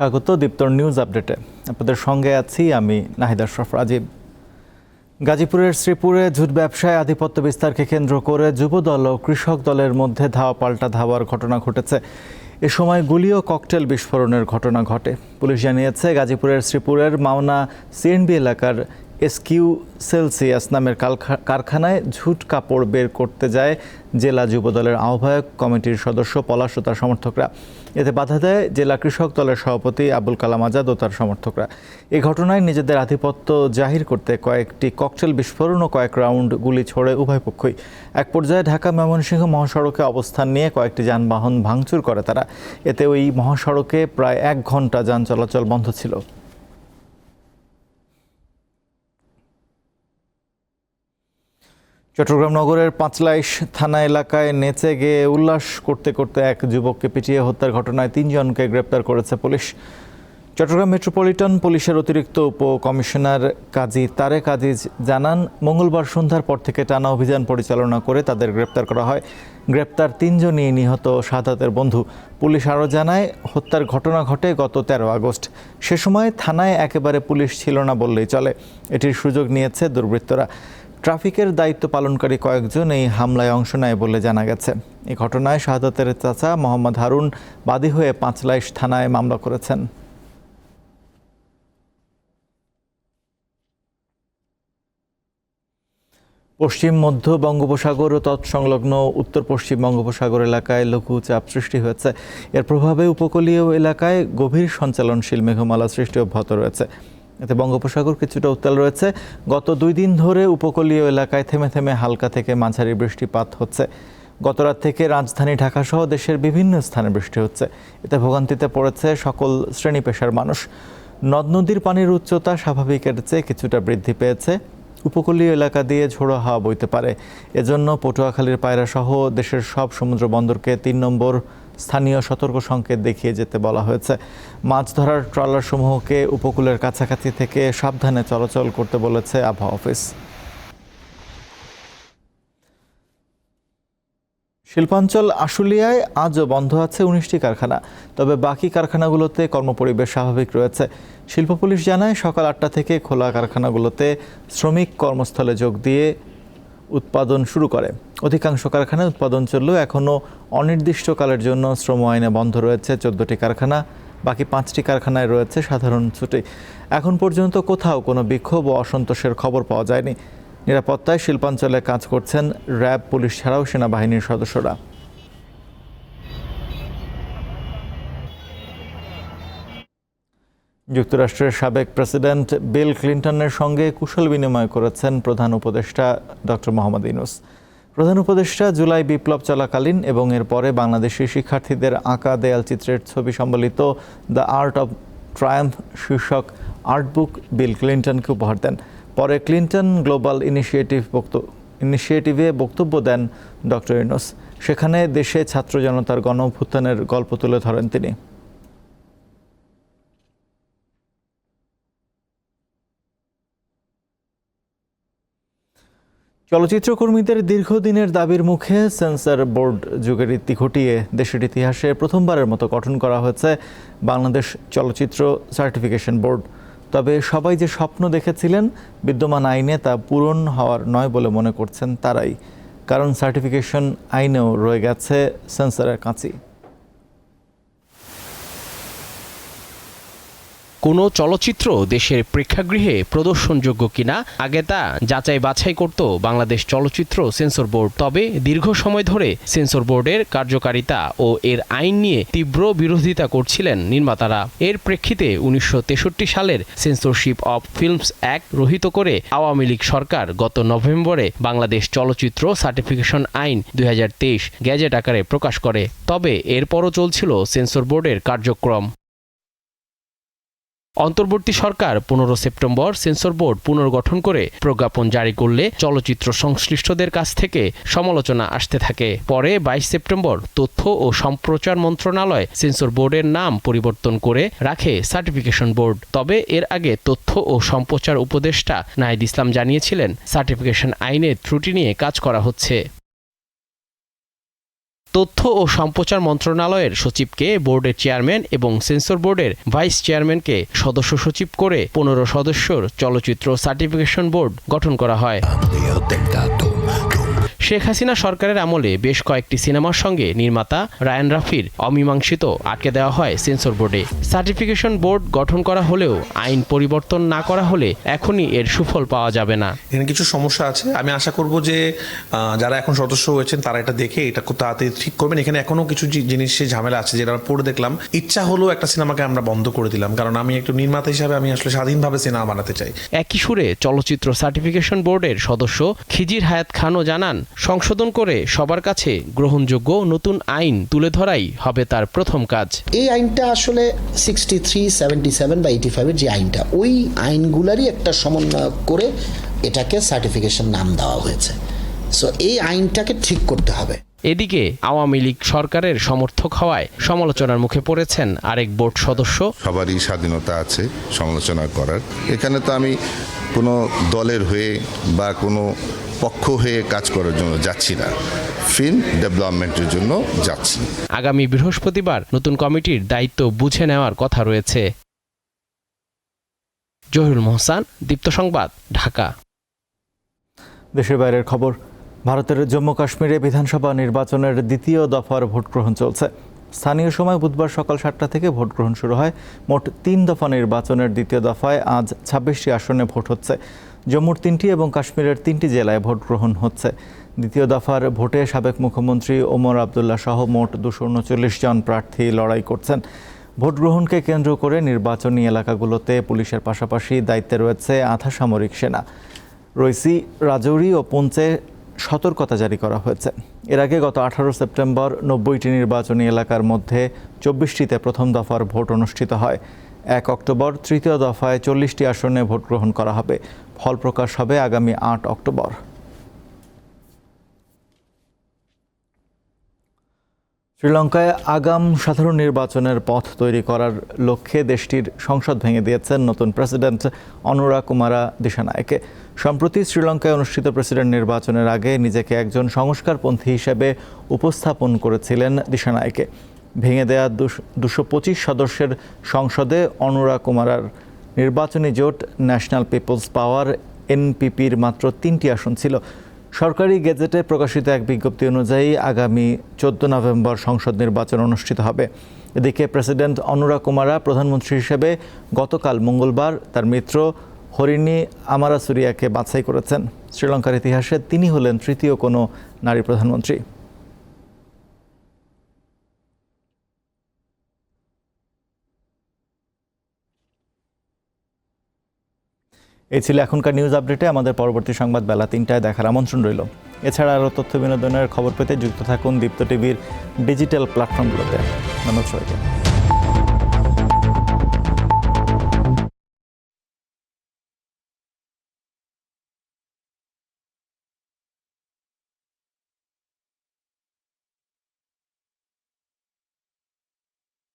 স্বাগত দীপ্তর নিউজ আপডেটে। আপনাদের সঙ্গে আছি আমি নাহিদ শরফ রাজীব। গাজীপুরের শ্রীপুরে জুট ব্যবসায় আধিপত্য বিস্তারকে কেন্দ্র করে যুবদল ও কৃষক দলের মধ্যে ধাওয়া পাল্টা ধাওয়ার ঘটনা ঘটেছে। এ সময় গুলি ও ককটেল বিস্ফোরণের ঘটনা ঘটে। পুলিশ জানিয়েছে, গাজীপুরের শ্রীপুরের মাওনা সিএনবি এলাকার এসকিউ সেলসিয়াস নামের কারখানায় ঝুট কাপড় বের করতে যায় জেলা যুবদলের আহ্বায়ক কমিটির সদস্য, পলাশ ও তার সমর্থকরা। এতে বাধা দেয় জেলা কৃষক দলের সভাপতি আবুল কালাম আজাদ ও তার সমর্থকরা। এ ঘটনায় নিজেদের আধিপত্য জাহির করতে কয়েকটি ককটেল বিস্ফোরণ ও কয়েক রাউন্ড গুলি ছোড়ে উভয় পক্ষই। এক পর্যায়ে ঢাকা ময়মনসিংহ মহাসড়কে অবস্থান নিয়ে কয়েকটি যানবাহন ভাঙচুর করে তারা। এতে ওই মহাসড়কে প্রায় এক ঘণ্টা যান চলাচল বন্ধ ছিল। চট্টগ্রাম নগরের পাঁচলাইশ থানা এলাকায় নেচে গিয়ে উল্লাস করতে করতে এক যুবককে পিটিয়ে হত্যার ঘটনায় তিনজনকে গ্রেপ্তার করেছে পুলিশ। চট্টগ্রাম মেট্রোপলিটন পুলিশের অতিরিক্ত উপ কমিশনার কাজী তারেক আজিজ জানান, মঙ্গলবার সন্ধ্যার পর থেকে টানা অভিযান পরিচালনা করে তাদের গ্রেপ্তার করা হয়। গ্রেপ্তার তিনজনই নিহত সাদাতের বন্ধু। পুলিশ আরও জানায়, হত্যার ঘটনা ঘটে গত তেরো আগস্ট। সে সময় থানায় একেবারে পুলিশ ছিল না বললেই চলে। এটির সুযোগ নিয়েছে দুর্বৃত্তরা। ট্রাফিকের দায়িত্ব পালনকারী কয়েকজন এই হামলায় অংশ নেয় বলে জানা গেছে। এই ঘটনায় শাহাদাতের চাচা মোহাম্মদ হারুন বাদী হয়ে পাঁচলাইশ থানায় মামলা করেছেন। পশ্চিম, মধ্য বঙ্গোপসাগর ও তৎসংলগ্ন উত্তর পশ্চিম বঙ্গোপসাগর এলাকায় লঘুচাপ সৃষ্টি হয়েছে। এর প্রভাবে উপকূলীয় এলাকায় গভীর সঞ্চালনশীল মেঘমালা সৃষ্টি অব্যাহত রয়েছে। এতে বঙ্গোপসাগর কিছুটা উত্তাল রয়েছে। গত দুই দিন ধরে উপকূলীয় এলাকায় থেমে থেমে হালকা থেকে মাঝারি বৃষ্টিপাত হচ্ছে। গতরাত থেকে রাজধানী ঢাকা সহ দেশের বিভিন্ন স্থানে বৃষ্টি হচ্ছে। এতে ভোগান্তিতে পড়েছে সকল শ্রেণি পেশার মানুষ। নদ নদীর পানির উচ্চতা স্বাভাবিকের চেয়ে কিছুটা বৃদ্ধি পেয়েছে। উপকূলীয় এলাকা দিয়ে ঝোড়ো হাওয়া বইতে পারে। এজন্য পটুয়াখালীর পায়রা সহ দেশের সব সমুদ্র বন্দরকে তিন নম্বর স্থানীয় সতর্ক সংকেত দেখিয়ে যেতে বলা হয়েছে। মাছ ধরার ট্রলার সমূহকে উপকূলের কাছাকাছি থেকে সাবধানে চলাচল করতে বলেছে আবহাওয়া অফিস। শিল্পাঞ্চল আশুলিয়ায় আজও বন্ধ আছে উনিশটি কারখানা, তবে বাকি কারখানাগুলোতে কর্মপরিবেশ স্বাভাবিক রয়েছে। শিল্প পুলিশ জানায়, সকাল আটটা থেকে খোলা কারখানাগুলোতে শ্রমিক কর্মস্থলে যোগ দিয়ে উৎপাদন শুরু করে। অধিকাংশ কারখানায় উৎপাদন চললেও এখনও অনির্দিষ্টকালের জন্য শ্রম আইনে বন্ধ রয়েছে চোদ্দোটি কারখানা, বাকি পাঁচটি কারখানায় রয়েছে সাধারণ ছুটি। এখন পর্যন্ত কোথাও কোনো বিক্ষোভ ও অসন্তোষের খবর পাওয়া যায়নি। নিরাপত্তায় শিল্পাঞ্চলে কাজ করছেন র্যাব, পুলিশ ছাড়াও সেনাবাহিনীর সদস্যরা। যুক্তরাষ্ট্রের সাবেক প্রেসিডেন্ট বিল ক্লিন্টনের সঙ্গে কুশল বিনিময় করেছেন প্রধান উপদেষ্টা ডক্টর মোহাম্মদ ইনুস প্রধান উপদেষ্টা জুলাই বিপ্লব চলাকালীন এবং এর পরে বাংলাদেশি শিক্ষার্থীদের আঁকা দেয়াল চিত্রের ছবি সম্বলিত দ্য আর্ট অব ট্রায়াম্ফ শীর্ষক আর্টবুক বিল ক্লিন্টনকে উপহার দেন। পরে ক্লিন্টন গ্লোবাল ইনিশিয়েটিভ ইনিশিয়েটিভে বক্তব্য দেন ডক্টর ইনুস সেখানে দেশে ছাত্র জনতার গণ গল্প তুলে ধরেন তিনি। চলচ্চিত্র কর্মীদের দীর্ঘদিনের দাবির মুখে সেন্সর বোর্ড যুগের ইতি ঘটিয়ে দেশের ইতিহাসে প্রথমবারের মতো গঠন করা হয়েছে বাংলাদেশ চলচ্চিত্র সার্টিফিকেশন বোর্ড। তবে সবাই যে স্বপ্ন দেখেছিলেন বিদ্যমান আইনে তা পূরণ হওয়ার নয় বলে মনে করছেন তারাই। কারণ সার্টিফিকেশন আইনেও রয়ে গেছে সেন্সরের কাঁচি। কোনো চলচ্চিত্র দেশের প্রেক্ষাগৃহে প্রদর্শনযোগ্য কিনা, আগে তা যাচাই বাছাই করত বাংলাদেশ চলচ্চিত্র সেন্সর বোর্ড। তবে দীর্ঘ সময় ধরে সেন্সর বোর্ডের কার্যকারিতা ও এর আইন নিয়ে তীব্র বিরোধিতা করছিলেন নির্মাতারা। এর প্রেক্ষিতে উনিশশো তেষট্টি সালের সেন্সরশিপ অব ফিল্মস অ্যাক্ট রহিত করে আওয়ামী লীগ সরকার গত নভেম্বরে বাংলাদেশ চলচ্চিত্র সার্টিফিকেশন আইন দু হাজার তেইশ গ্যাজেট আকারে প্রকাশ করে। তবে এরপরও চলছিল সেন্সর বোর্ডের কার্যক্রম। অন্তর্বর্তী সরকার পনেরো সেপ্টেম্বর সেন্সর বোর্ড পুনর্গঠন করে প্রজ্ঞাপন জারি করলে চলচ্চিত্র সংশ্লিষ্টদের কাছ থেকে সমালোচনা আসতে থাকে। পরে বাইশ সেপ্টেম্বর তথ্য ও সম্প্রচার মন্ত্রণালয় সেন্সর বোর্ডের নাম পরিবর্তন করে রাখে সার্টিফিকেশন বোর্ড। তবে এর আগে তথ্য ও সম্প্রচার উপদেষ্টা নাহিদ ইসলাম জানিয়েছিলেন, সার্টিফিকেশন আইনের ত্রুটি নিয়ে কাজ করা হচ্ছে। তথ্য ও সম্প্রচার মন্ত্রণালয়ের সচিবকে বোর্ডের চেয়ারম্যান এবং সেন্সর বোর্ডের ভাইস চেয়ারম্যানকে সদস্য সচিব করে পনেরো সদস্যর চলচ্চিত্র সার্টিফিকেশন বোর্ড গঠন করা হয়। শেখ হাসিনা সরকারের আমলে বেশ কয়েকটি সিনেমার সঙ্গে নির্মাতা রায়ান রাফির অমীমাংসিত আটকে দেওয়া হয় সেন্সর বোর্ডে। সার্টিফিকেশন বোর্ড গঠন করা হলেও আইন পরিবর্তন না করা হলে এখনই এর সুফল পাওয়া যাবে না। এখানে কিছু সমস্যা আছে। আমি আশা করব যে যারা এখন সদস্য হয়েছেন তারা এটা দেখে এটা খুব তাড়াতাড়ি ঠিক করবেন। এখানে এখনও কিছু জিনিসে ঝামেলা আছে যেটা আমরা পড়ে দেখলাম। ইচ্ছা হলো একটা সিনেমাকে আমরা বন্ধ করে দিলাম। কারণ আমি একটু নির্মাতা হিসাবে আমি আসলে স্বাধীনভাবে সিনেমা বানাতে চাই। একই সুরে চলচ্চিত্র সার্টিফিকেশন বোর্ডের সদস্য খিজির হায়াত খানও জানান সংশোধন করে সবার কাছে গ্রহণযোগ্য নতুন আইন তুলে ধরাই হবে তার প্রথম কাজ। এই আইনটা আসলে সিক্সটি থ্রি সেভেন্টি সেভেন বা এইটি ফাইভের যে আইনটা ওই আইনগুলারই একটা সমন্বয় করে এটাকে সার্টিফিকেশন নাম দেওয়া হয়েছে। সো এই আইনটাকে ঠিক করতে হবে। এদিকে আওয়ামী লীগ সরকারের সমর্থক হওয়ায় সমালোচনার মুখে পড়েছেন আরেক বোর্ড সদস্য। সবারই স্বাধীনতা আছে সমালোচনা করার। এখানে তো আমি কোনো দলের হয়ে বা কোনো পক্ষ হয়ে কাজ করার জন্য যাচ্ছি না। ফিল্ম ডেভেলপমেন্টের জন্য যাচ্ছি। আগামী বৃহস্পতিবার নতুন কমিটির দায়িত্ব বুঝে নেওয়ার কথা রয়েছে। জহিরুল মোহসান দীপ্ত সংবাদ ঢাকা। দেশের বাইরের খবর ভারতের জম্মু কাশ্মীরে বিধানসভা নির্বাচনের দ্বিতীয় দফার ভোট গ্রহণ চলছে। স্থানীয় সময় বুধবার সকাল সাতটা থেকে ভোট গ্রহণ শুরু হয়। মোট তিন দফা নির্বাচনের দ্বিতীয় দফায় আজ ছাব্বিশটি আসনে ভোট হচ্ছে। জম্মুর তিনটি এবং কাশ্মীরের তিনটি জেলায় ভোট গ্রহণ হচ্ছে। দ্বিতীয় দফার ভোটে সাবেক মুখ্যমন্ত্রী ওমর আবদুল্লাহ সহ মোট দুশো উনচল্লিশ জন প্রার্থী লড়াই করছেন। ভোট গ্রহণকে কেন্দ্র করে নির্বাচনী এলাকাগুলোতে পুলিশের পাশাপাশি দায়িত্বে রয়েছে আধা সামরিক সেনা। রইসি রাজৌরি ও পুঞ্চে সতর্কতা জারি করা হয়েছে। এর আগে গত আঠারো সেপ্টেম্বর নব্বইটি নির্বাচনী এলাকার মধ্যে চব্বিশটিতে প্রথম দফার ভোট অনুষ্ঠিত হয়। এক অক্টোবর তৃতীয় দফায় চল্লিশটি আসনে ভোট গ্রহণ করা হবে। ফল প্রকাশ হবে আগামী আট অক্টোবর। শ্রীলঙ্কায় আগাম সাধারণ নির্বাচনের পথ তৈরি করার লক্ষ্যে দেশটির সংসদ ভেঙে দিয়েছেন নতুন প্রেসিডেন্ট অনুরা কুমারা দিশানায়কে। সম্প্রতি শ্রীলঙ্কায় অনুষ্ঠিত প্রেসিডেন্ট নির্বাচনের আগে নিজেকে একজন সংস্কারপন্থী হিসেবে উপস্থাপন করেছিলেন দিশানায়কে ভেঙে দেয়া দুশো পঁচিশ সদস্যের সংসদে অনুরা কুমারার নির্বাচনী জোট ন্যাশনাল পিপলস পাওয়ার এনপিপির মাত্র তিনটি আসন ছিল। সরকারি গেজেটে প্রকাশিত এক বিজ্ঞপ্তি অনুযায়ী আগামী চোদ্দ নভেম্বর সংসদ নির্বাচন অনুষ্ঠিত হবে। এদিকে প্রেসিডেন্ট অনুরা কুমারা প্রধানমন্ত্রী হিসেবে গতকাল মঙ্গলবার তার মিত্র হরিণী আমারাসুরিয়াকে বাছাই করেছেন। শ্রীলঙ্কার ইতিহাসে তিনি হলেন তৃতীয় কোনো নারী প্রধানমন্ত্রী। এই ছিল এখনকার নিউজ আপডেটে। আমাদের পরবর্তী সংবাদ বেলা তিনটায় দেখার আমন্ত্রণ রইল। এছাড়া আরও তথ্য বিনোদনের খবর পেতে যুক্ত থাকুন দীপ্ত টিভির ডিজিটাল প্ল্যাটফর্মগুলোতে। সবাইকে।